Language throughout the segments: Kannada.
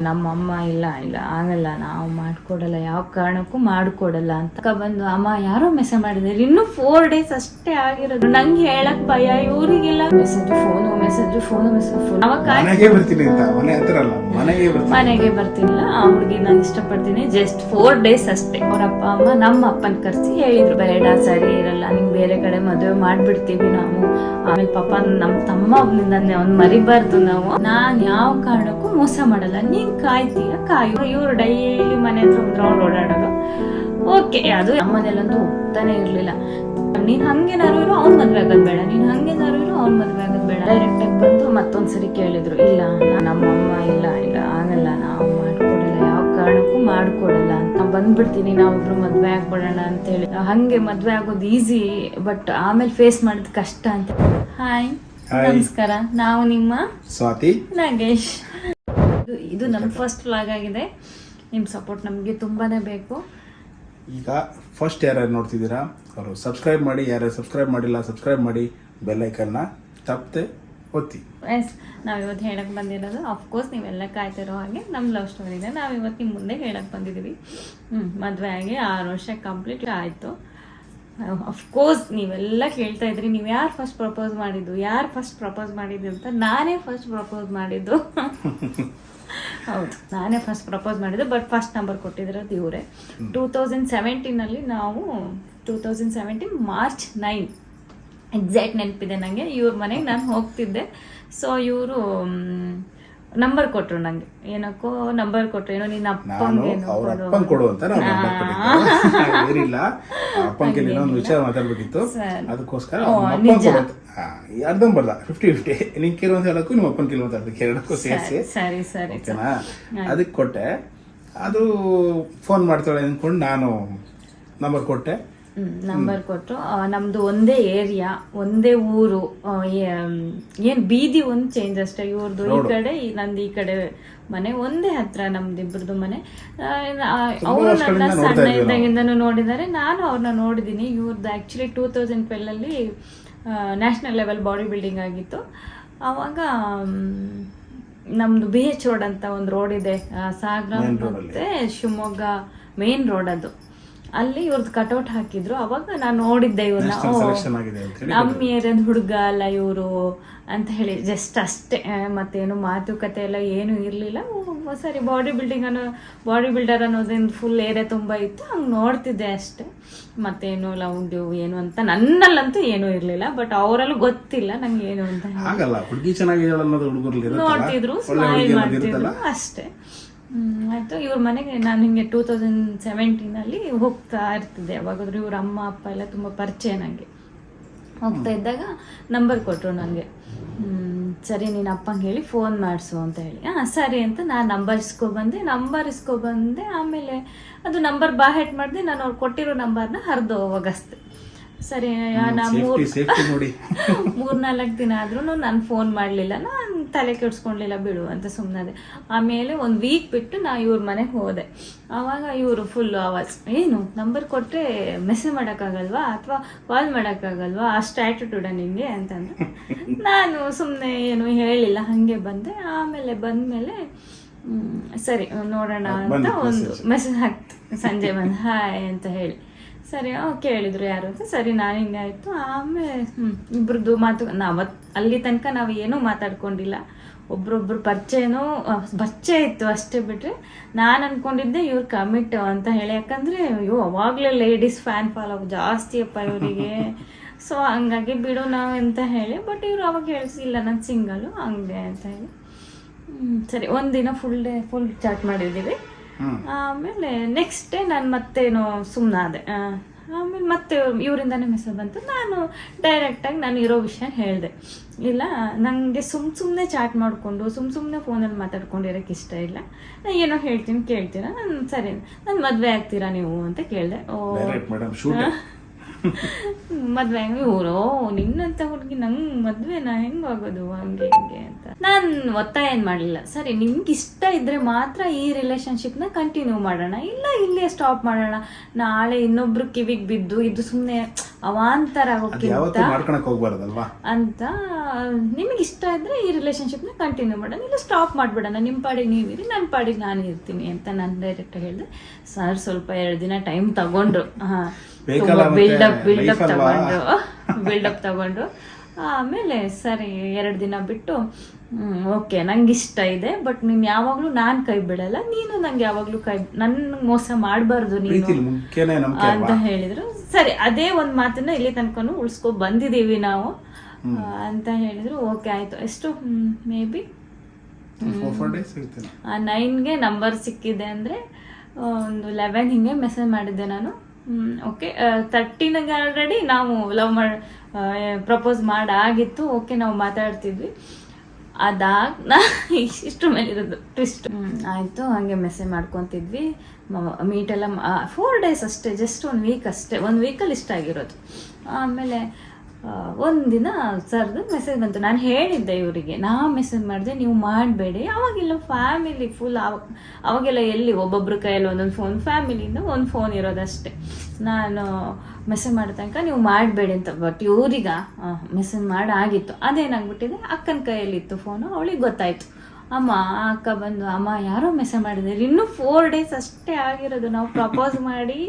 ನಮ್ಮಮ್ಮ ಇಲ್ಲ ಇಲ್ಲ ಆಗಲ್ಲ ನಾವು ಮಾಡ್ಕೊಡಲ್ಲ ಯಾವ ಕಾರಣಕ್ಕೂ ಮಾಡ್ಕೊಡಲ್ಲ ಅಂತ ಬಂದು ಅಮ್ಮ ಯಾರೋ ಮೆಸೇಜ್ ಮಾಡಿದಾರೆ ಇನ್ನು ಫೋರ್ ಡೇಸ್ ಅಷ್ಟೇ ಆಗಿರೋದು. ನಂಗೆ ಹೇಳಕ್ ಭಯ ಇವ್ರಿಗೆಲ್ಲ message phone message phone message phone ಮನೆಗೆ ಬರ್ತೀನಿ ಅಂತ ಮನೆ ಹತ್ರ ಅಲ್ಲ ಮನೆಗೆ ಮನೆಗೆ ಬರ್ತಿಲ್ಲ ಹುಡುಗಿ ನಾನು ಇಷ್ಟಪಡ್ತೀನಿ ಜಸ್ಟ್ ಫೋರ್ ಡೇಸ್ ಅಷ್ಟೇ. ಅವ್ರ ಅಪ್ಪ ಅಮ್ಮ ನಮ್ಮ ಅಪ್ಪನ ಕರ್ಸಿ ಹೇಳಿದ್ರು ಬೇಡ ಸರಿ ಇರಲ್ಲ ನಿಂಗೆ ಬೇರೆ ಕಡೆ ಮದುವೆ ಮಾಡ್ಬಿಡ್ತೀವಿ ನಾವು. ಆಮೇಲೆ ಪಾಪ ನಮ್ಮ ತಮ್ಮ ಅವನಿಂದ ಅವ್ನ್ ಮರಿಬಾರ್ದು ನಾವು. ನಾನು ಯಾವ ಕಾರಣಕ್ಕೂ ಮೋಸ ಮಾಡಲ್ಲ ನೀನ್ ಕಾಯ್ತೀಯ? ಕಾಯು ಇವ್ರು ಡೈಲಿ ಮನೆ ಹತ್ರ ಒಂದು ರೌಂಡ್ ಓಡಾಡೋದು. ಓಕೆ ಅದು ಅಮ್ಮನೆಲ್ಲಂತೂ ಒಪ್ತಾನೆ ಇರ್ಲಿಲ್ಲ. ನೀನ್ ಹಂಗೇನಾರು ಇರೋ ಅವ್ನ್ ಮದ್ವೆ ಆಗೋದ್ ಬೇಡ. ನೀನ್ ಹಂಗೇನಾರು ಇರೋ ಅವ್ನ್ ಮದ್ವೆ ಆಗೋದ್ ಬೇಡ. ಡೈರೆಕ್ಟ್ ಆಗಿ ಬಂದು ಮತ್ತೊಂದ್ಸರಿ ಕೇಳಿದ್ರು ಇಲ್ಲ ನಮ್ಮಮ್ಮ ಇಲ್ಲ ಇಲ್ಲ ಆಗಲ್ಲ. ನಾವು ಮಾಡ್ಕೊಡಲ್ಲ. ಯಾವ ಕಾರಣಕ್ಕೂ ಮಾಡ್ಕೊಡಲ್ಲ. ಅಂತ ಬಂದ್ಬಿಡ್ತೀನಿ ನಾವಿಬ್ರು ಮದ್ವೆ ಆಗ್ಬಿಡೋಣ ಅಂತ ಹೇಳಿ ಹಂಗೆ ಮದ್ವೆ ಆಗೋದು ಈಸಿ ಬಟ್ ಆಮೇಲೆ ಫೇಸ್ ಮಾಡೋದು ಕಷ್ಟ ಅಂತ. ಹಾಯ್ ನಮಸ್ಕಾರ. ನಾವು ನಿಮ್ಮ ಸ್ವಾತಿ. ನಾಗೇಶ್. ಇದು- ಇದು ನಮ್ಮ ಫಸ್ಟ್ ವ್ಲಾಗ್ ಆಗಿದೆ. ನಿಮ್ಮ ಸಪೋರ್ಟ್ ನಮಗೆ ತುಂಬಾನೇ ಬೇಕು. ಈಗ ಫಸ್ಟ್ ಯಾರ್ಯಾರು ನೋಡ್ತಿದ್ದೀರಾ ಅವರು ಸಬ್ಸ್ಕ್ರೈಬ್ ಮಾಡಿ ಯಾರ್ಯಾರು ಸಬ್ಸ್ಕ್ರೈಬ್ ಮಾಡಿಲ್ಲ ಸಬ್ಸ್ಕ್ರೈಬ್ ಮಾಡಿ ಬೆಲ್ ಐಕನ್ನ ತಪ್ಪದೆ ಒತ್ತಿ. ಎಸ್ ನಾವು ಇವತ್ತು ಹೇಳಕ್ ಬಂದಿರೋದು ಅಫ್ಕೋರ್ಸ್ ನೀವೆಲ್ಲ ಕಾಯ್ತಿರೋ ಹಾಗೆ ನಮ್ಮ ಲವ್ ಸ್ಟೋರಿನ ನಾವು ಇವತ್ತು ನಿಮ್ಮ ಮುಂದೆ ಹೇಳಕ್ ಬಂದಿದ್ದೀವಿ. ಹ್ಞೂ ಮದುವೆ ಆಗಿ ಆರು ವರ್ಷ ಕಂಪ್ಲೀಟ್ ಆಯಿತು. ಅಫ್ಕೋರ್ಸ್ ನೀವೆಲ್ಲ ಕೇಳ್ತಾ ಇದ್ರಿ ನೀವು ಯಾರು ಫಸ್ಟ್ ಪ್ರಪೋಸ್ ಮಾಡಿದ್ದು ಯಾರು ಫಸ್ಟ್ ಪ್ರಪೋಸ್ ಮಾಡಿದ್ದು ಅಂತ ನಾನೇ ಫಸ್ಟ್ ಪ್ರಪೋಸ್ ಮಾಡಿದ್ದು. ಹೌದು ನಾನೇ ಫಸ್ಟ್ ಪ್ರಪೋಸ್ ಮಾಡಿದ್ದು ಬಟ್ ಫಸ್ಟ್ ನಂಬರ್ ಕೊಟ್ಟಿದ್ರದ್ದು ಇವರೇ. ಟೂ ತೌಸಂಡ್ ಸೆವೆಂಟೀನಲ್ಲಿ ನಾವು two thousand seventeen March nine exact ನೆನಪಿದೆ ನನಗೆ ಇವ್ರ ಮನೆಗೆ ನಾನು ಹೋಗ್ತಿದ್ದೆ. ಸೊ ಇವರು ನಂಬರ್ ಕೊಟ್ರು ನಂಗೆ. ಏನಕ್ಕೋ ನಂಬರ್ ಕೊಟ್ರು. ಏನೋ ನಿನ್ನ ನಾನು ಅಪ್ಪಂಗೆ ಏನೋ ಅವ್ರ ಕೊಡು. ಅಪ್ಪನ್ ಕೊಡು ಅಂತ ನಾವು ನಂಬರ್ ಕೊಟ್ಟಿದ್ದು. ಏನಿಲ್ಲ ಇನ್ನೊಂದು ವಿಚಾರ ಮಾತಾಡ್ಬೇಕಿತ್ತು. ಅದಕ್ಕೋಸ್ಕರ ಅಪ್ಪನ್ ನಿಜ. ಕೊಡು ಅಂತ ಹಾ, ಈ ಅರ್ಧಂಬರ್ಧ ಫಿಫ್ಟಿ ಫಿಫ್ಟಿ ನಿನ್ ಕೆಲವೊಂದು ಹೇಳಕ್ಕೂ ನಿಮ್ಮ ಅಪ್ಪನ ಕೆಲವೊಂದು ಅದಕ್ಕೆ ಎರಡಕ್ಕೂ ಸೇರಿಸಿ. ಸರಿ ಸರಿ ಓಕೆನಾ? ಅದಕ್ಕೆ ಕೊಟ್ಟೆ. ಅದು ಫೋನ್ ಮಾಡ್ತಾಳೆ ಅಂದ್ಕೊಂಡು ನಾನು ನಂಬರ್ ಕೊಟ್ಟೆ. ನಂಬರ್ ಕೊಟ್ಟರು ನಮ್ದು ಒಂದೇ ಏರಿಯಾ ಒಂದೇ ಊರು. ಏನ್ ಬೀದಿ ಒಂದು ಚೇಂಜ್ ಅಷ್ಟೇ. ಇವ್ರದ್ದು ಈ ಕಡೆ ನಂದು ಈ ಕಡೆ ಮನೆ ಒಂದೇ ಹತ್ರ ನಮ್ದಿಬ್ರದ್ದು ಮನೆ. ಅವರು ನನ್ನ ಸಣ್ಣ ಇದ್ದಾಗಿಂದನು ನೋಡಿದ್ದಾರೆ. ನಾನು ಅವ್ರನ್ನ ನೋಡಿದ್ದೀನಿ. ಇವ್ರದ್ದು ಆಕ್ಚುಲಿ ಟೂ ತೌಸಂಡ್ ಟ್ವೆಲ್ಲಲ್ಲಿ ನ್ಯಾಷನಲ್ ಲೆವೆಲ್ ಬಾಡಿ ಬಿಲ್ಡಿಂಗ್ ಆಗಿತ್ತು. ಅವಾಗ ನಮ್ದು ಬಿ ಎಚ್ ರೋಡ್ ಅಂತ ಒಂದು ರೋಡ್ ಇದೆ. ಸಾಗರ ಅಲ್ಲಿ. ಮತ್ತೆ ಶಿವಮೊಗ್ಗ ಮೇನ್ ರೋಡ್ ಅದು. ಅಲ್ಲಿ ಇವ್ರದ್ದು ಕಟೌಟ್ ಹಾಕಿದ್ರು. ಅವಾಗ ನಾನು ನೋಡಿದ್ದೆ ಇವ್ರನ್ನ ನಮ್ಮ ಏರಿಯಾದ ಹುಡುಗ ಅಲ್ಲ ಇವರು ಅಂತ ಹೇಳಿ. ಜಸ್ಟ್ ಅಷ್ಟೇ ಮತ್ತೇನು ಮಾತುಕತೆ ಎಲ್ಲ ಏನು ಇರಲಿಲ್ಲ. ಸರಿ ಬಾಡಿ ಬಿಲ್ಡಿಂಗ್ ಅನ್ನೋ ಬಾಡಿ ಬಿಲ್ಡರ್ ಅನ್ನೋದಿಂದ ಫುಲ್ ಏರಿಯಾ ತುಂಬ ಇತ್ತು. ಹಂಗೆ ನೋಡ್ತಿದ್ದೆ ಅಷ್ಟೇ. ಮತ್ತೇನು ಲೌಂಡು ಏನು ಅಂತ ನನ್ನಲ್ಲಂತೂ ಏನೂ ಇರಲಿಲ್ಲ. ಬಟ್ ಅವರಲ್ಲೂ ಗೊತ್ತಿಲ್ಲ ನಂಗೆ ಏನು ಅಂತ ನೋಡ್ತಿದ್ರು ಸ್ಮೈಲ್ ಮಾಡ್ತಿದ್ರು ಅಷ್ಟೇ. ಆಯ್ತು. ಇವ್ರ ಮನೆಗೆ ನಾನು ಹಿಂಗೆ ಟೂ ತೌಸಂಡ್ ಸೆವೆಂಟೀನಲ್ಲಿ ಹೋಗ್ತಾ ಇರ್ತಿದ್ದೆ. ಯಾವಾಗಾದ್ರೂ ಇವ್ರ ಅಮ್ಮ ಅಪ್ಪ ಎಲ್ಲ ತುಂಬ ಪರಿಚಯ ನನಗೆ ಹೋಗ್ತಾ ಇದ್ದಾಗ ನಂಬರ್ ಕೊಟ್ಟರು ನನಗೆ ಸರಿ ನೀನು ಅಪ್ಪಂಗೆ ಹೇಳಿ ಫೋನ್ ಮಾಡಿಸು ಅಂತ ಹೇಳಿ. ಹಾಂ ಸರಿ ಅಂತ ನಾನು ನಂಬರ್ ಇಸ್ಕೊಬಂದೆ ನಂಬರ್ ಇಸ್ಕೊಬಂದೆ ಆಮೇಲೆ ಅದು ನಂಬರ್ ಬಾಹೆಟ್ ಮಾಡಿದೆ. ನಾನು ಅವ್ರು ಕೊಟ್ಟಿರೋ ನಂಬರ್ನ ಹರಿದು ಹೋಗಸ್ತೆ ಸರಿ ನಾ ಮೂರು ಮೂರ್ನಾಲ್ಕು ದಿನ ಆದ್ರೂ ನಾನು ಫೋನ್ ಮಾಡಲಿಲ್ಲ. ನಾನು ತಲೆ ಕೆಡ್ಸ್ಕೊಳ್ಲಿಲ್ಲ ಬಿಡು ಅಂತ ಸುಮ್ಮನೆ ಆಮೇಲೆ ಒಂದು ವೀಕ್ ಬಿಟ್ಟು ನಾ ಇವ್ರ ಮನೆಗೆ ಹೋದೆ. ಆವಾಗ ಇವರು ಫುಲ್ ಆವಾಜ್. ಏನು? ನಂಬರ್ ಕೊಟ್ಟರೆ ಮೆಸೇಜ್ ಮಾಡೋಕ್ಕಾಗಲ್ವಾ? ಅಥವಾ ಕಾಲ್ ಮಾಡೋಕ್ಕಾಗಲ್ವಾ? ಅಷ್ಟು ಆ್ಯಟಿಟ್ಯೂಡ ನಿಮಗೆ ಅಂತಂದ್ರೆ ನಾನು ಸುಮ್ಮನೆ ಏನು ಹೇಳಿಲ್ಲ ಹಾಗೆ ಬಂದೆ. ಆಮೇಲೆ ಬಂದಮೇಲೆ ಸರಿ ನೋಡೋಣ ಅಂತ ಒಂದು ಮೆಸೇಜ್ ಹಾಕ್ತು. ಸಂಜೆ ಬಂದು ಹಾಯ್ ಅಂತ ಹೇಳಿ. ಸರಿ ಓಕೆ ಕೇಳಿದ್ರು ಯಾರು ಅಂತ. ಸರಿ, ನಾನು ಹಿಂಗೆ ಆಯಿತು. ಆಮೇಲೆ ಹ್ಞೂ ಇಬ್ರದ್ದು ಮಾತು, ನಾವು ಅಲ್ಲಿ ತನಕ ನಾವು ಏನೂ ಮಾತಾಡ್ಕೊಂಡಿಲ್ಲ. ಒಬ್ರೊಬ್ರು ಪರಿಚಯನೂ ಪರಿಚಯ ಇತ್ತು ಅಷ್ಟೇ ಬಿಟ್ಟರೆ ನಾನು ಅಂದ್ಕೊಂಡಿದ್ದೆ ಇವ್ರು ಕಮಿಟ್ ಅಂತ ಹೇಳಿ. ಯಾಕಂದರೆ, ಅಯ್ಯೋ, ಅವಾಗಲೇ ಲೇಡೀಸ್ ಫ್ಯಾನ್ ಫಾಲೋ ಜಾಸ್ತಿ ಅಪ್ಪ ಇವರಿಗೆ. ಸೊ ಹಂಗಾಗಿ ಬಿಡು ನಾವು ಅಂತ ಹೇಳಿ ಬಟ್ ಇವರು ಅವಾಗ ಹೇಳಿಸಿಲ್ಲ, ನಾನು ಸಿಂಗಲು ಹಂಗೆ ಅಂತ ಹೇಳಿ. ಸರಿ, ಒಂದಿನ ಫುಲ್ ಡೇ ಫುಲ್ ಚಾಟ್ ಮಾಡಿದ್ದೀವಿ. ಆಮೇಲೆ ನೆಕ್ಸ್ಟ್ ಡೇ ನಾನು ಮತ್ತೇನು ಸುಮ್ಮನಾದೆ ಆಮೇಲೆ ಮತ್ತೆ ಇವರಿಂದನೇ ಮೆಸೇಜ್ ಬಂತು. ನಾನು ಡೈರೆಕ್ಟಾಗಿ ನಾನು ಇರೋ ವಿಷಯ ಹೇಳಿದೆ. ಇಲ್ಲ ನನಗೆ ಸುಮ್ಮ ಸುಮ್ಮನೆ ಚಾಟ್ ಮಾಡಿಕೊಂಡು ಸುಮ್ಮ ಸುಮ್ಮನೆ ಫೋನಲ್ಲಿ ಮಾತಾಡ್ಕೊಂಡಿರೋಕ್ಕೆ ಇಷ್ಟ ಇಲ್ಲ. ನಾನು ಏನೋ ಹೇಳ್ತೀನಿ ಕೇಳ್ತೀರಾ? ನಾನು ಸರಿ. ನಾನು ಮದುವೆ ಆಗ್ತೀರಾ ನೀವು ಅಂತ ಕೇಳಿದೆ. ಓ. ಡೈರೆಕ್ಟ್ ಮೇಡಮ್ ಶೂಟ್ ಮದ್ವೆ ಇವರು ನಿನ್ನಂತ ಹುಡುಗಿ ನಂಗೆ ಮದ್ವೆನಾ ಹೆಂಗ್ ಆಗೋದು ಹಂಗೆ ಹಿಂಗೆ ಅಂತ. ನಾನು ಒತ್ತಾಯ ಏನ್ ಮಾಡಲಿಲ್ಲ. ಸರಿ ನಿಮ್ಗೆ ಇಷ್ಟ ಇದ್ರೆ ಮಾತ್ರ ಈ ರಿಲೇಶನ್ಶಿಪ್ನ ಕಂಟಿನ್ಯೂ ಮಾಡೋಣ. ಇಲ್ಲ ಇಲ್ಲೇ ಸ್ಟಾಪ್ ಮಾಡೋಣ. ನಾಳೆ ಇನ್ನೊಬ್ರು ಕಿವಿಗೆ ಬಿದ್ದು ಇದು ಸುಮ್ಮನೆ ಅವಾಂತರ ಹೋಗ್ಬಾರ್ದಲ್ವಾ? ಅಂತ ನಿಮ್ಗೆ ಇಷ್ಟ ಇದ್ರೆ ಈ ರಿಲೇಶನ್ಶಿಪ್ನ ಕಂಟಿನ್ಯೂ ಮಾಡೋಣ. ಇಲ್ಲ ಸ್ಟಾಪ್ ಮಾಡ್ಬಿಡೋಣ. ನಿಮ್ಮ ಪಾಡಿಗೆ ನೀವಿರಿ ನನ್ನ ಪಾಡಿಗೆ ನಾನು ಇರ್ತೀನಿ ಅಂತ ನಾನು ಡೈರೆಕ್ಟ್ ಹೇಳಿದೆ. ಸರ್ ಸ್ವಲ್ಪ ಎರಡು ದಿನ ಟೈಮ್ ತಗೊಂಡ್ರು ಮತ್ತೆ ಬಿಲ್ಡಪ್? ತಗೊಂಡು ಬಿಲ್ಡಪ್ ತಗೊಂಡು. ಆಮೇಲೆ ಸರಿ ಎರಡು ದಿನ ಬಿಟ್ಟು ಓಕೆ ನಂಗೆ ಇಷ್ಟ ಇದೆ ಬಟ್ ನೀನು ಯಾವಾಗಲೂ ನಾನ್ ಕೈ ಬಿಡಲ್ಲ ನೀನು ನಂಗೆ ಯಾವಾಗಲೂ ಕೈ ನನ್ನ ಮೋಸ ಮಾಡಬಾರ್ದು ನೀನು ಅಂತ ಹೇಳಿದ್ರು. ಸರಿ ಅದೇ ಒಂದ್ ಮಾತನ್ನ ಇಲ್ಲಿ ತನಕನು ಉಳ್ಸ್ಕೊ ಬಂದಿದೀವಿ ನಾವು. ಅಂತ ಹೇಳಿದ್ರು ಓಕೆ ಆಯ್ತು. ಎಷ್ಟು? ಮೇ ಬಿ ನೈನ್ಗೆ ನಂಬರ್ ಸಿಕ್ಕಿದೆ ಅಂದ್ರೆ ಒಂದು ಲೆವೆನ್ ಹಿಂಗೆ ಮೆಸೇಜ್ ಮಾಡಿದ್ದೆ ನಾನು. ಓಕೆ ತರ್ಟೀನಾಗ ಆಲ್ರೆಡಿ ನಾವು ಲವ್ ಮಾಡಿ ಪ್ರಪೋಸ್ ಮಾಡಾಗಿತ್ತು. ಓಕೆ ನಾವು ಮಾತಾಡ್ತಿದ್ವಿ. ಅದಾಗ ನಾ ಇಷ್ಟು ಇರೋದು ಟ್ವಿಸ್ಟ್ ಆಯಿತು, ಹಾಗೆ ಮೆಸೇಜ್ ಮಾಡ್ಕೊತಿದ್ವಿ. ಮೀಟ್ ಎಲ್ಲ ಫೋರ್ ಡೇಸ್ ಅಷ್ಟೇ ಜಸ್ಟ್ ಒಂದು ವೀಕ್ ಅಷ್ಟೇ. ಒಂದು ವೀಕಲ್ಲಿ ಇಷ್ಟ ಆಗಿರೋದು. ಆಮೇಲೆ ಒಂದಿನ ಸರ್ದು ಮೆಸೇಜ್ ಬಂತು. ನಾನು ಹೇಳಿದ್ದೆ ಇವರಿಗೆ, ನಾ ಮೆಸೇಜ್ ಮಾಡಿದೆ, ನೀವು ಮಾಡಬೇಡಿ. ಅವಾಗೆಲ್ಲ ಫ್ಯಾಮಿಲಿ ಫುಲ್ ಅವಾಗೆಲ್ಲ ಎಲ್ಲಿ ಒಬ್ಬೊಬ್ಬರ ಕೈಯಲ್ಲಿ ಒಂದೊಂದು ಫೋನ್ ಫ್ಯಾಮಿಲಿಯಿಂದ ಒಂದು ಫೋನ್ ಇರೋದಷ್ಟೇ. ನಾನು ಮೆಸೇಜ್ ಮಾಡೋ ತನಕ ನೀವು ಮಾಡಬೇಡಿ ಅಂತ ಬಟ್ ಇವ್ರೀಗ ಮೆಸೇಜ್ ಮಾಡಿ ಆಗಿತ್ತು. ಅದೇನಾಗ್ಬಿಟ್ಟಿದೆ? ಅಕ್ಕನ ಕೈಯಲ್ಲಿತ್ತು ಫೋನು ಅವಳಿಗೆ ಗೊತ್ತಾಯ್ತು. ಅಮ್ಮ ಅಕ್ಕ ಬಂದು, ಅಮ್ಮ, ಯಾರೋ ಮೆಸೇಜ್ ಮಾಡಿದ್ದಾರೆ. ಇನ್ನೂ ಫೋರ್ ಡೇಸ್ ಅಷ್ಟೇ ಆಗಿರೋದು. ನಾವು ಪ್ರಪೋಸ್ ಮಾಡಿ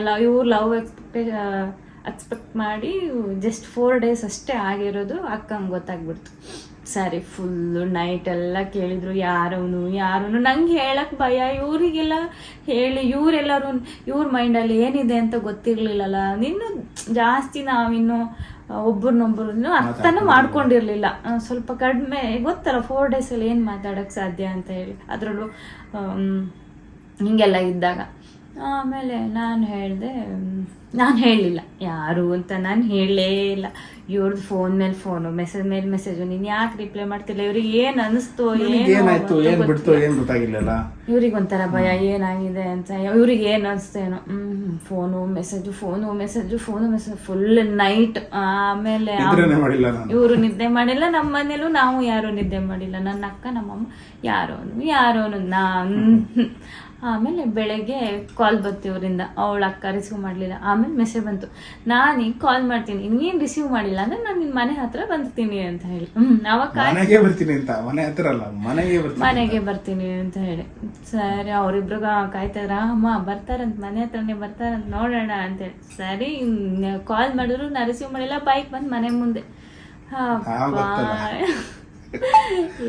ಎಲ್ಲ ಇವ್ರು ಲವ್ ಎಕ್ಸ್ಪೆಕ್ಟೇ ಎಕ್ಸ್ಪೆಕ್ಟ್ ಮಾಡಿ ಜಸ್ಟ್ ಫೋರ್ ಡೇಸ್ ಅಷ್ಟೇ ಆಗಿರೋದು ಅಕ್ಕಂಗೆ ಗೊತ್ತಾಗ್ಬಿಡ್ತು. ಸರಿ ಫುಲ್ಲು ನೈಟ್ ಎಲ್ಲ ಕೇಳಿದ್ರು ಯಾರವನು ಯಾರವನು ನಂಗೆ ಹೇಳಕ್ಕೆ ಭಯ ಇವರಿಗೆಲ್ಲ ಹೇಳಿ ಇವರೆಲ್ಲರೂ ಇವ್ರ ಮೈಂಡಲ್ಲಿ ಏನಿದೆ ಅಂತ ಗೊತ್ತಿರಲಿಲ್ಲಲ್ಲ. ನಿನ್ನು ಜಾಸ್ತಿ ನಾವಿನ್ನು ಒಬ್ಬರನ್ನೊಬ್ಬರು ಅರ್ಥನೂ ಮಾಡ್ಕೊಂಡಿರಲಿಲ್ಲ. ಸ್ವಲ್ಪ ಕಡಿಮೆ ಗೊತ್ತಲ್ಲ ಫೋರ್ ಡೇಸಲ್ಲಿ ಏನು ಮಾತಾಡೋಕ್ಕೆ ಸಾಧ್ಯ ಅಂತ ಹೇಳಿ. ಅದರಲ್ಲೂ ಹಿಂಗೆಲ್ಲ ಇದ್ದಾಗ. ಆಮೇಲೆ ನಾನು ಹೇಳಿದೆ ನಾನು ಹೇಳಿಲ್ಲ ಯಾರು ಅಂತ ನಾನು ಹೇಳಲೇ ಇಲ್ಲ. ಇವ್ರದ್ದು ಫೋನ್ ಮೇಲೆ ಫೋನು ಮೆಸೇಜ್ ಮೇಲೆ ಮೆಸೇಜು ನೀನು ಯಾಕೆ ರಿಪ್ಲೈ ಮಾಡ್ತಿಲ್ಲ? ಇವ್ರಿಗೆ ಏನು ಅನಿಸ್ತು ಏನಾಯ್ತು ಏನ್ ಬಿಡ್ತು ಏನ್ ಗೊತ್ತಾಗಿಲ್ಲಲ್ಲ? ಇವ್ರಿಗೆ ಒಂಥರ ಭಯ ಏನಾಗಿದೆ ಅಂತ ಇವ್ರಿಗೆ ಏನು ಅನಿಸ್ತು ಏನೋ. ಹ್ಮ್ phone message phone message phone message full night ಆಮೇಲೆ ಇವರು ನಿದ್ದೆ ಮಾಡಿಲ್ಲ ನಮ್ಮ ಮನೇಲೂ ನಾವು ಯಾರು ನಿದ್ದೆ ಮಾಡಿಲ್ಲ. ನನ್ನ ಅಕ್ಕ ನಮ್ಮಮ್ಮ ಯಾರೋನು ಯಾರೋನು ನಾನು. ಆಮೇಲೆ ಬೆಳಗ್ಗೆ ಕಾಲ್ ಬತ್ತು ಇವರಿಂದ ಅವಳ ಅಕ್ಕ ರಿಸೀವ್ ಮಾಡಲಿಲ್ಲ. ಆಮೇಲೆ ಮೆಸೇಜ್ ಬಂತು. ನಾನು ಕಾಲ್ ಮಾಡ್ತೀನಿ. ನೀನು ರಿಸೀವ್ ಮಾಡಿಲ್ಲ ಅಂದ್ರೆ ನಾನು ನಿನ್ನ ಮನೆ ಹತ್ರ ಬರ್ತೀನಿ ಅಂತ ಹೇಳಿ. ಅವಾಗ ಮನೆಗೆ ಬರ್ತೀನಿ ಅಂತ. ಮನೆ ಹತ್ರ ಅಲ್ಲ ಮನೆಗೆ ಬರ್ತೀನಿ ಮನೆಗೆ ಬರ್ತೀನಿ ಅಂತ ಹೇಳಿ. ಸರಿ ಅವರಿಬ್ರು ಕಾಯ್ತಾರ ಅಮ್ಮ ಬರ್ತಾರಂತ ಮನೆ ಹತ್ರನೇ ಬರ್ತಾರಂತ ನೋಡೋಣ ಅಂತೇಳಿ ಸರಿ ಕಾಲ್ ಮಾಡಿದ್ರು ನಾ ರಿಸೀವ್ ಮಾಡಿಲ್ಲ. ಬೈಕ್ ಬಂದು ಮನೆ ಮುಂದೆ.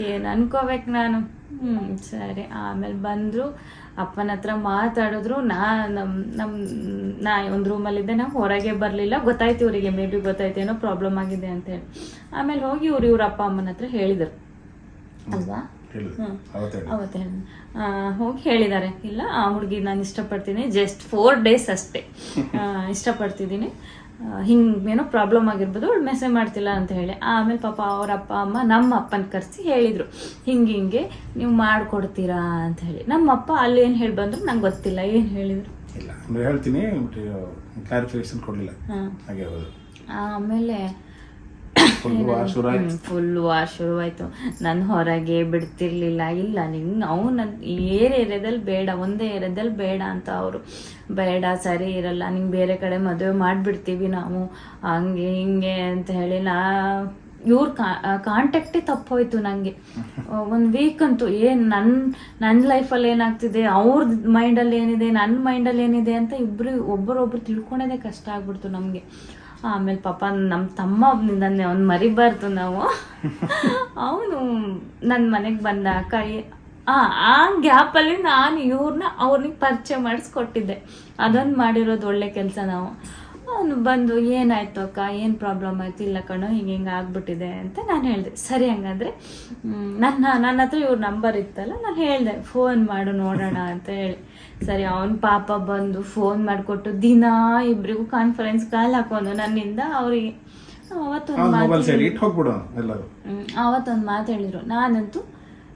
ಏನ್ ಅನ್ಕೋಬೇಕು ನಾನು. ಹ್ಮ್ ಸರಿ. ಆಮೇಲೆ ಬಂದ್ರು ಅಪ್ಪನ ಹತ್ರ ಮಾತಾಡಿದ್ರು ನಾ ನಮ್ ನಮ್ ನಾ ಒಂದು ರೂಮಲ್ಲಿದ್ದೆ ನಾ ಹೊರಗೆ ಬರಲಿಲ್ಲ. ಗೊತ್ತಾಯ್ತು ಇವರಿಗೆ ಮೇ ಬಿ ಗೊತ್ತಾಯ್ತು ಏನೋ ಪ್ರಾಬ್ಲಮ್ ಆಗಿದೆ ಅಂತ ಹೇಳಿ. ಆಮೇಲೆ ಹೋಗಿ ಇವ್ರು ಇವ್ರ ಅಪ್ಪ ಅಮ್ಮನ ಹತ್ರ ಹೇಳಿದರು. ಅಲ್ವಾ. ಅವತ್ತು ಹೋಗಿ ಹೇಳಿದ್ದಾರೆ. ಇಲ್ಲ ಆ ಹುಡುಗಿ ನಾನು ಇಷ್ಟಪಡ್ತೀನಿ ಜಸ್ಟ್ ಫೋರ್ ಡೇಸ್ ಅಷ್ಟೇ. ಇಷ್ಟಪಡ್ತಿದ್ದೀನಿ. ಹಿಂಗೆ ಏನೋ ಪ್ರಾಬ್ಲಮ್ ಆಗಿರ್ಬೋದು ಅವ್ಳು ಮೆಸೇಜ್ ಮಾಡ್ತಿಲ್ಲ ಅಂತ ಹೇಳಿ. ಆಮೇಲೆ ಪಾಪ ಅವ್ರ ಅಪ್ಪ ಅಮ್ಮ ನಮ್ಮ ಅಪ್ಪನ ಕರೆಸಿ ಹೇಳಿದರು. ಹಿಂಗೆ ಹಿಂಗೆ ನೀವು ಮಾಡಿಕೊಡ್ತೀರಾ ಅಂತ ಹೇಳಿ. ನಮ್ಮ ಅಪ್ಪ ಅಲ್ಲಿ ಏನು ಹೇಳಿ ಬಂದ್ರು ನಂಗೆ ಗೊತ್ತಿಲ್ಲ. ಏನು ಹೇಳಿದರು? ಇಲ್ಲ ಹೇಳ್ತೀನಿ ಕ್ಲಾರಿಫಿಕೇಶನ್ ಕೊಡ್ಲಿಲ್ಲ. ಹಾಗೆ ಆಮೇಲೆ ಫುಲ್ ವಾರ್ ಶುರುವಾಯ್ತು ನಾನು ಹೊರಗೆ ಬಿಡ್ತಿರ್ಲಿಲ್ಲ. ಇಲ್ಲ ನಿಂಗೆ ಅವನ ಏರ್ ಏರಿಯಾದಲ್ಲಿ ಬೇಡ ಒಂದೇ ಏರಿಯಾದಲ್ಲಿ ಬೇಡ ಅಂತ ಅವರು. ಬೇಡ ಸರಿ ಇರಲ್ಲ ನಿಂಗೆ ಬೇರೆ ಕಡೆ ಮದುವೆ ಮಾಡಿಬಿಡ್ತೀವಿ ನಾವು. ಹಂಗೆ ಹಿಂಗೆ ಅಂತ ಹೇಳಿ ನಾ ಇವ್ರ ಕಾಂಟ್ಯಾಕ್ಟೇ ತಪ್ಪೋಯ್ತು ನನಗೆ ಒಂದು ವೀಕ್ ಅಂತೂ ಏನು ನನ್ನ ನನ್ನ ಲೈಫಲ್ಲಿ ಏನಾಗ್ತಿದೆ ಅವ್ರ ಮೈಂಡಲ್ಲಿ ಏನಿದೆ ನನ್ನ ಮೈಂಡಲ್ಲಿ ಏನಿದೆ ಅಂತ ಇಬ್ಬರು ಒಬ್ಬರೊಬ್ರು ತಿಳ್ಕೊಳೋದೇ ಕಷ್ಟ ಆಗ್ಬಿಡ್ತು ನಮಗೆ. ಆಮೇಲೆ ಪಾಪ ನಮ್ಮ ತಮ್ಮ ನನ್ನ ಅವ್ನು ಮರಿಬಾರ್ದು ನಾವು. ಅವನು ನನ್ನ ಮನೆಗೆ ಬಂದ ಕೈ ಆ ಗ್ಯಾಪಲ್ಲಿ ನಾನು ಇವ್ರನ್ನ ಅವ್ರಿಗೆ ಪರಿಚಯ ಮಾಡಿಸ್ಕೊಟ್ಟಿದ್ದೆ. ಅದೊಂದು ಮಾಡಿರೋದು ಒಳ್ಳೆ ಕೆಲಸ ನಾವು. ಅವನು ಬಂದು ಏನಾಯ್ತು ಅಕ್ಕ? ಏನು ಪ್ರಾಬ್ಲಮ್ ಆಯ್ತು? ಇಲ್ಲ ಕಣೋ ಹಿಂಗೆ ಹಿಂಗೆ ಆಗ್ಬಿಟ್ಟಿದೆ ಅಂತ ನಾನು ಹೇಳಿದೆ. ಸರಿ ಹಂಗಂದ್ರೆ ನನ್ನ ನನ್ನ ಹತ್ರ ಇವ್ರ ನಂಬರ್ ಇತ್ತಲ್ಲ ನಾನು ಹೇಳಿದೆ ಫೋನ್ ಮಾಡು ನೋಡೋಣ ಅಂತ ಹೇಳಿ. ಸರಿ ಅವನ ಪಾಪ ಬಂದು ಫೋನ್ ಮಾಡಿಕೊಟ್ಟು ದಿನ ಇಬ್ರಿಗೂ ಕಾನ್ಫರೆನ್ಸ್ ಕಾಲ್ ಹಾಕೊಂಡು ನನ್ನಿಂದ ಅವ್ರಿಗೆ ಅವತ್ತೊಂದು ಮಾತು ಅವತ್ತೊಂದು ಮಾತು ಹೇಳಿದ್ರು. ನಾನಂತೂ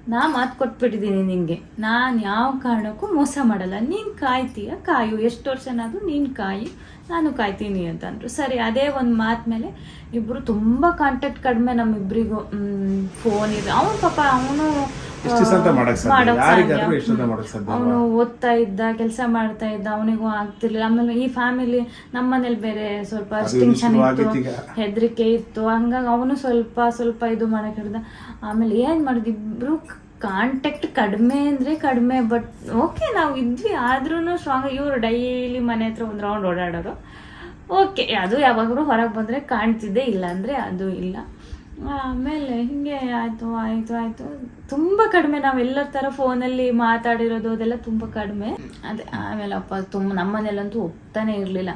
ನಾ ಮಾತು ಕೊಟ್ಬಿಟ್ಟಿದ್ದೀನಿ ನಿನಗೆ ನಾನು ಯಾವ ಕಾರಣಕ್ಕೂ ಮೋಸ ಮಾಡಲ್ಲ. ನೀನು ಕಾಯ್ತೀಯ? ಕಾಯು. ಎಷ್ಟು ವರ್ಷನಾದರೂ ನೀನು ಕಾಯಿ. ನಾನು ಕಾಯ್ತೀನಿ ಅಂತಂದ್ರು. ಸರಿ, ಅದೇ ಒಂದು ಮಾತು ಮೇಲೆ ಇಬ್ಬರು ತುಂಬ ಕಾಂಟ್ಯಾಕ್ಟ್ ಕಡಿಮೆ ನಮ್ಮಿಬ್ಬರಿಗೂ ಫೋನ್ ಇದೆ. ಅವನು ಪಾಪ, ಅವನು ಎಷ್ಟು ದಿವಸ ಅಂತ ಮಾಡಕ್ ಸಾಧ್ಯ ಮಾಡೋಕ್ ಯಾರಿಗಾದ್ರೂ ಸಾಧ್ಯ. ಅಂತ ಮಾಡಕ್ ಸಾಧ್ಯ ಅವನು? ಓದ್ತಾ ಇದ್ದ ಕೆಲಸ ಮಾಡ್ತಾ ಇದ್ದ ಅವನಿಗೂ ಆಗ್ತಿರ್ಲಿಲ್ಲ. ಆಮೇಲೆ ಈ ಫ್ಯಾಮಿಲಿ ನಮ್ಮನೇಲಿ ಬೇರೆ ಸ್ವಲ್ಪ ಟೆನ್ಷನ್ ಇತ್ತು ಹೆದರಿಕೆ ಇತ್ತು. ಹಂಗಾಗಿ ಅವನು ಸ್ವಲ್ಪ ಸ್ವಲ್ಪ ಇದು ಮಾಡಕ್ ಹಿಡ್ದ. ಆಮೇಲೆ ಏನ್ ಮಾಡುದು? ಇಬ್ರು ಕಾಂಟ್ಯಾಕ್ಟ್ ಕಡಿಮೆ ಅಂದ್ರೆ ಕಡಿಮೆ ಬಟ್ ಓಕೆ ನಾವು ಇದ್ವಿ. ಆದ್ರೂ ಸ್ಟ್ರಾಂಗ್ ಇವರು ಡೈಲಿ ಮನೆ ಹತ್ರ ಒಂದು ರೌಂಡ್ ಓಡಾಡೋರು ಓಕೆ ಅದು ಯಾವಾಗಲೂ ಹೊರಗೆ ಬಂದ್ರೆ ಕಾಣ್ತಿದ್ದೆ ಇಲ್ಲ ಅಂದ್ರೆ ಅದು ಇಲ್ಲ. ಆಮೇಲೆ ಹಿಂಗೆ ಆಯಿತು ಆಯಿತು ಆಯಿತು. ತುಂಬ ಕಡಿಮೆ ನಾವೆಲ್ಲರ ಥರ ಫೋನಲ್ಲಿ ಮಾತಾಡಿರೋದು ಅದೆಲ್ಲ ತುಂಬ ಕಡಿಮೆ. ಅದೇ, ಆಮೇಲೆ ಅಪ್ಪ ತುಂಬ ನಮ್ಮನೇಲಂತೂ ಒಪ್ತಾನೆ ಇರಲಿಲ್ಲ.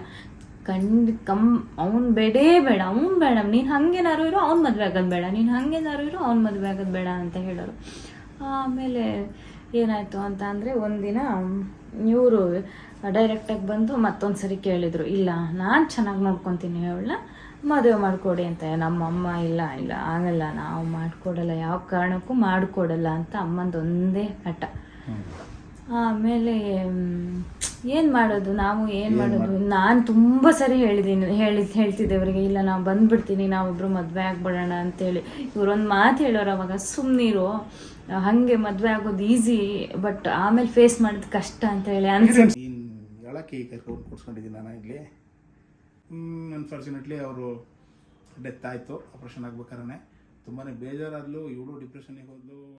ಕಂಡ್ ಕಮ್, ಅವ್ನು ಬೇಡೇ ಬೇಡ, ಅವ್ನು ಬೇಡ. ನೀನು ಹಂಗೇನಾರು ಇರೋ, ಅವ್ನು ಮದುವೆ ಆಗೋದು ಬೇಡ. ನೀನು ಹಂಗೇನಾರು ಇರೋ, ಅವ್ನು ಮದುವೆ ಆಗೋದು ಬೇಡ ಅಂತ ಹೇಳೋರು. ಆಮೇಲೆ ಏನಾಯಿತು ಅಂತ ಅಂದರೆ ಒಂದಿನ ಇವರು ಡೈರೆಕ್ಟಾಗಿ ಬಂದು ಮತ್ತೊಂದು ಸರಿ ಕೇಳಿದರು, ಇಲ್ಲ, ನಾನು ಚೆನ್ನಾಗಿ ನೋಡ್ಕೊತೀನಿ, ಅವಳನ್ನ. ಮದುವೆ ಮಾಡಿಕೊಡಿ ಅಂತ. ನಮ್ಮ ಅಮ್ಮ ಇಲ್ಲ ಇಲ್ಲ ಆಗಲ್ಲ. ನಾವು ಮಾಡಿಕೊಡಲ್ಲ. ಯಾವ ಕಾರಣಕ್ಕೂ ಮಾಡಿಕೊಡಲ್ಲ ಅಂತ ಅಮ್ಮಂದೊಂದೇ ಹಠ. ಆಮೇಲೆ ಏನು ಮಾಡೋದು? ನಾವು ಏನು ಮಾಡೋದು? ನಾನು ತುಂಬ ಸರಿ ಹೇಳಿದ್ದೀನಿ ಹೇಳಿ ಹೇಳ್ತಿದ್ದೆ ಅವರಿಗೆ ಇಲ್ಲ ನಾವು ಬಂದ್ಬಿಡ್ತೀನಿ ನಾವೊಬ್ಬರು ಮದುವೆ ಆಗ್ಬಿಡೋಣ ಅಂತೇಳಿ. ಇವ್ರೊಂದು ಮಾತು ಹೇಳೋರು ಅವಾಗ ಸುಮ್ಮನಿರು ಹಾಗೆ ಮದುವೆ ಆಗೋದು ಈಸಿ ಬಟ್ ಆಮೇಲೆ ಫೇಸ್ ಮಾಡೋದು ಕಷ್ಟ ಅಂತ ಹೇಳಿ ಅನ್ಸಿ ಹೇಳಕ್ಕೆ ಈಗ ನಾನು ಇಲ್ಲಿ. ಅನ್ಫಾರ್ಚುನೇಟ್ಲಿ ಅವರು ಡೆತ್ ಆಯಿತು. ಆಪ್ರೇಷನ್ ಆಗ್ಬೇಕಾದ್ರೆ ತುಂಬಾ ಬೇಜಾರಾದ್ಲು ಇವಳು ಡಿಪ್ರೆಷನ್ಗೆ ಹೋದ್ಲು.